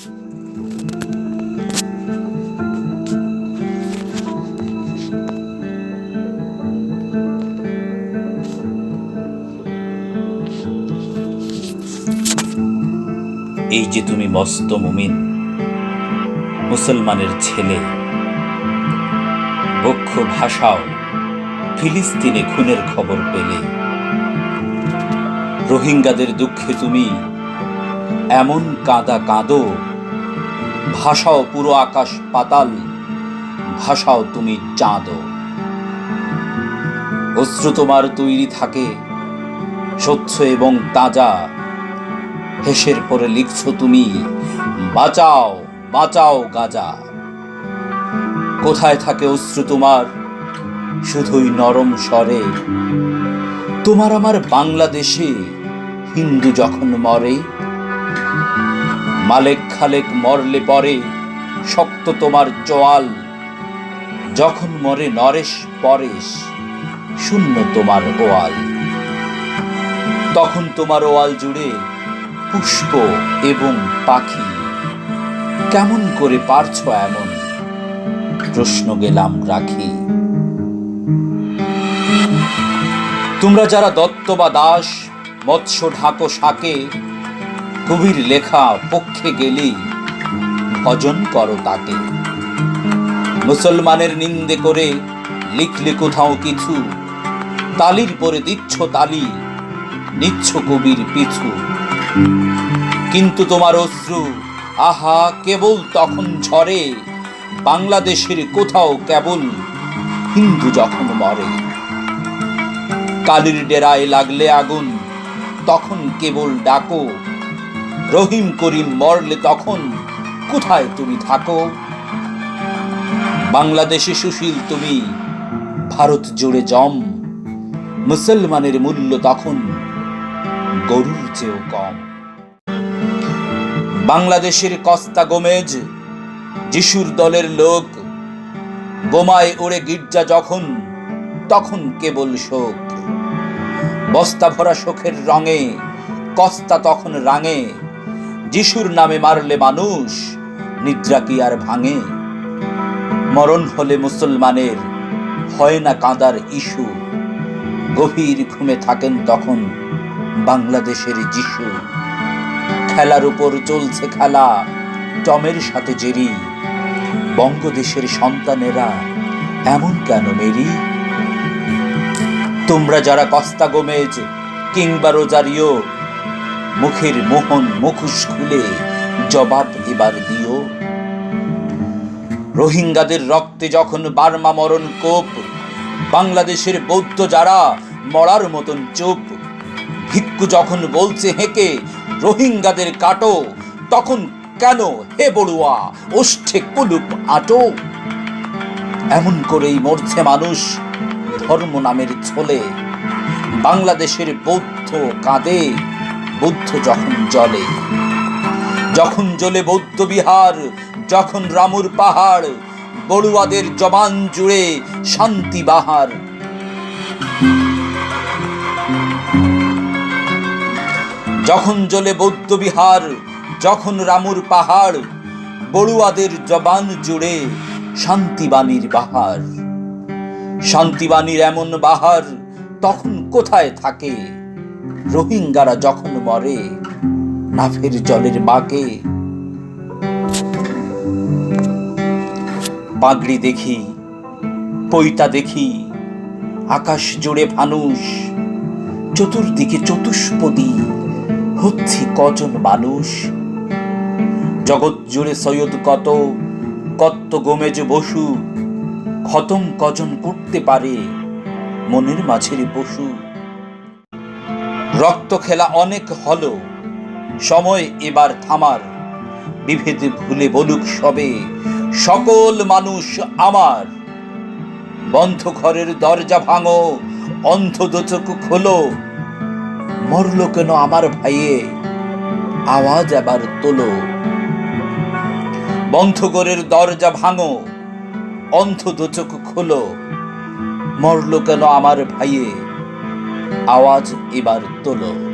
এই যে তুমি মস্ত মুমিন, মুসলমানের ছেলে, বক্ষ ভাষাও ফিলিস্তিনে খুনের খবর পেলে। রোহিঙ্গাদের দুঃখে তুমি এমন কাঁদা কাঁদো ভাষাও পুরো আকাশ পাতাল, ভাষাও তুমি চাঁদো। অস্ত্র তোমার তৈরি থাকে, স্বচ্ছ এবং তাজা। হেসের পরে লিখছ তুমি, বাঁচাও বাঁচাও গাজা। কোথায় থাকে অস্ত্র তোমার? শুধুই নরম স্বরে। তোমার আমার বাংলাদেশে, হিন্দু যখন মরে মালেক খালেক মরলে পরে শক্ত তোমার চোয়াল যখন মরে নরেশ, পরেশ, শূন্য তোমার ওয়াল। তখন তোমার ওয়াল জুড়ে পুষ্প এবং পাখি। কেমন করে পারছ এমন প্রশ্ন গেলাম রাখি। তোমরা যারা দত্ত বা দাস, মৎস্য ঢাকো শাকে কবির লেখা পক্ষে গেলেই ভজন করো তাকে। মুসলমানের নিন্দে করে লিখলে কোথাও কিছু, তালির পরে দিচ্ছ তালি, নিচ্ছ কবির পিছু। কিন্তু তোমার অশ্রু, আহা, কেবল তখন ঝরে, বাংলাদেশের কোথাও কেবল হিন্দু যখন মরে। কালির ডেরায় লাগলে আগুন, তখন কেবল ডাকো রহিম করিম মরলে তখন কোথায় তুমি থাকো? বাংলাদেশে সুশীল তুমি, ভারত জুড়ে জম। মুসলমানের মূল্য তখন গরুর চেয়েও কম। বাংলাদেশের কস্তা গোমেজ, যিশুর দলের লোক, বোমায় ওড়ে গির্জা যখন, তখন কেবল শোক। বস্তা ভরা শোকের রঙে, কস্তা তখন রাঙে। যিশুর নামে মারলে মানুষ, নিদ্রা কি আর ভাঙে? মরণ হলে মুসলমানের হয় না কাঁদার ইস্যু। গভীর ঘুমে থাকেন তখন বাংলাদেশের যিশু। খেলার উপর চলছে খেলা, টমের সাথে জেরি। বঙ্গদেশের সন্তানেরা এমন কেন মেরি? তোমরা যারা কস্তা গোমেজ কিংবা রোজারিও মুখের মোহন মুখোশ খুলে জবাব এবার দিও। রোহিঙ্গাদের রক্তে যখন বার্মা মরণ কোপ, বাংলাদেশের বৌদ্ধ যারা মরার মতন চুপ, ভিক্ষু যখন বলছে হেঁকে রোহিঙ্গাদের কাটো, তখন কেন হে বড়ুয়া ওষ্ঠে কুলুপ আটো? এমন করেই মরছে মানুষ ধর্ম নামের ছোলে, বাংলাদেশের বৌদ্ধ কাঁদে। বুদ্ধ যখন জলে, যখন জ্বলে বৌদ্ধ বিহার, যখন রামুর পাহাড়, বড়ুয়াদের জবান জুড়ে শান্তি বাহার। যখন জ্বলে বৌদ্ধ বিহার, যখন রামুর পাহাড়, বড়ুয়াদের জবান জুড়ে শান্তিবাণীর বাহার। শান্তিবাণীর এমন বাহার তখন কোথায় থাকে? রোহিঙ্গারা যখন মরে, নাফের জলের বাঁকে পাগড়ি দেখি, পৈতা দেখি, আকাশ জুড়ে ফানুষ চতুর্দিকে চতুষ্পদী, হচ্ছে কজন মানুষ? জগৎ জুড়ে সৈয়দ কত, কত্ত গোমেজ বসু, খতম কজন করতে পারে মনের মাঝের পশু? রক্ত খেলা অনেক হলো। সময় এবার থামার। বিভেদ ভুলে বলুক সবে, সকল মানুষ আমার। বন্ধ ঘরের দরজা ভাঙো অন্ধ দোচক খোলো। মরলো কেন আমার ভাইয়ে? আওয়াজ আবার তোলো। বন্ধ ঘরের দরজা ভাঙো অন্ধ দোচক খোলো। মরলো কেন আমার ভাইয়ে? আওয়াজ এবার তোলো।